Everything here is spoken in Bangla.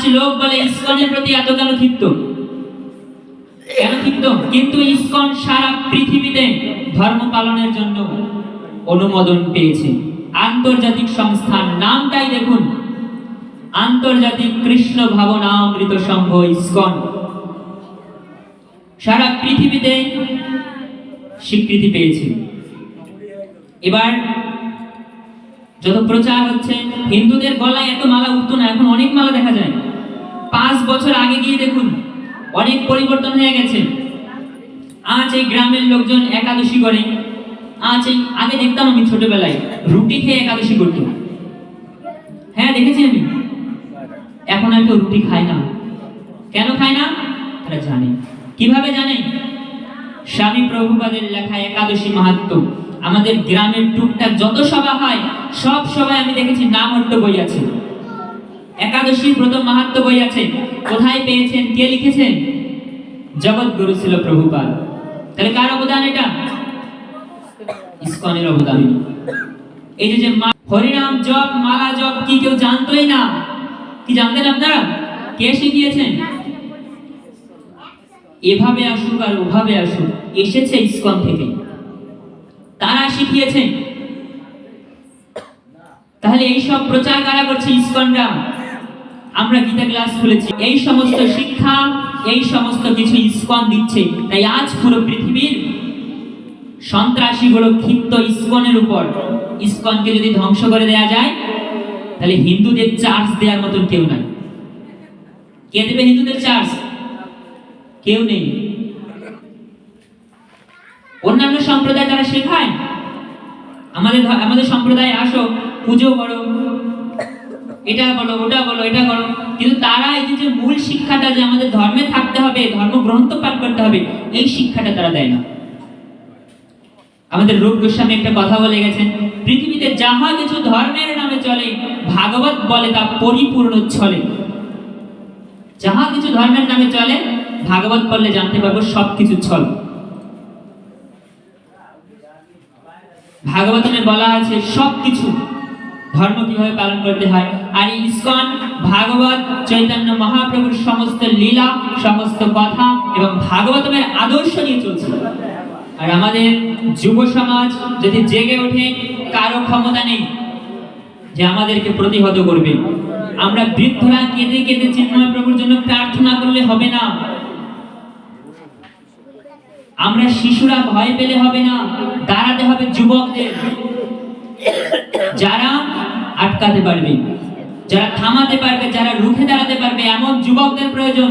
আজ লোক বলে ইসকনের প্রতি এত কেন ক্ষিপ্ত কেন ক্ষিপ্ত কিন্তু ইসকন সারা পৃথিবীতে ধর্ম পালনের জন্য অনুমোদন পেয়েছে। আন্তর্জাতিক সংস্থার নামটাই দেখুন। আন্তর্জাতিক কৃষ্ণ ভাবনামৃত সংঘ ইসকন। সারা পৃথিবীতে স্বীকৃতি পেয়েছে। এবার যত প্রচার হচ্ছে, হিন্দুদের গলায় এত মালা উঠতো না, এখন অনেক মালা দেখা যায়। পাঁচ বছর আগে গিয়ে দেখুন, অনেক পরিবর্তন হয়ে গেছে। আজ এই গ্রামের লোকজন একাদশী করে। আজ এই আগে দেখতাম আমি ছোটবেলায়, রুটি খেয়ে একাদশী করতো। হ্যাঁ দেখেছি আমি। এখন আর কেউ রুটি খায় না। কেন খায় না? তারা জানে। কীভাবে জানে? স্বামী প্রভুপাদের লেখা একাদশী মাহাত্ম। আমাদের গ্রামের টুকটাক যত সভা হয়, সব সভায় আমি দেখেছি নাম বই আছে। একাদশীর প্রথম মাহাত্ম বই আছে। কোথায় পেয়েছেন? কে লিখেছেন? জগৎগুরু ছিল প্রভুপাদ তাহলে কার অবদান এটা? ইসকনের অবদান। এই যে যে হরিনাম জপ, মালা জপ, কি কেউ জানতোই না? কি জানতেন আপনারা? কে শিখিয়েছেন? এভাবে আসুক আর ওভাবে আসুক, এসেছে ইসকন থেকে। তারা শিখিয়েছেন। তাহলে এইসব প্রচার কারা করছে ইসকনরা? আমরা গীতা ক্লাস খুলেছি। এই সমস্ত শিক্ষা, এই সমস্ত কিছু ইসকন দিচ্ছে। তাই আজ পুরো পৃথিবীর সন্ত্রাসীগুলো ক্ষিপ্ত ইসকনের উপর, ইসকনকে যদি ধ্বংস করে দেয়া যায়, তাহলে হিন্দুদের চার্জ দেওয়ার মতন কেউ নাই। কে দেবে হিন্দুদের চার্জ কেউ নেই। অন্যান্য সম্প্রদায় তারা শেখায়। আমাদের আমাদের সম্প্রদায়ে আসো, পুজো করো। এটা বলো, ওটা বলো, এটা করো। কিন্তু তারা এই যে মূল শিক্ষাটা যে আমাদের ধর্মে থাকতে হবে, ধর্ম গ্রন্থ পাঠ করতে হবে, এই শিক্ষাটা তারা দেয় না। আমাদের রূপ গোস্বামী একটা কথা বলে গেছেন, পৃথিবীতে যাহা কিছু ধর্মের নামে চলে, ভাগবত বলে তা পরিপূর্ণ ছলে। যাহা কিছু ধর্মের নামে চলে, ভাগবত পড়লে জানতে পারব সবকিছু ছল। ভাগবতমে বলা আছে, সবকিছু ধর্ম কীভাবে পালন করতে হয়? আর ইসকন ভাগবত চৈতন্য মহাপ্রভুর সমস্ত লীলা, সমস্ত কথা এবং ভাগবতমের আদর্শ নিয়ে চলছে। আর আমাদের যুব সমাজ যদি জেগে ওঠে, কারও ক্ষমতা নেই যে আমাদেরকে প্রতিহত করবে। আমরা বৃদ্ধরা কেঁদে কেঁদে চিন্ময় প্রভুর জন্য প্রার্থনা করলে হবে না। আমরা শিশুরা ভয় পেলে হবে না। দাঁড়াতে হবে যুবকদের। যারা আটকাতে পারবে। যারা থামাতে পারবে যারা রুখে দাঁড়াতে পারবে এমন যুবকদের প্রয়োজন।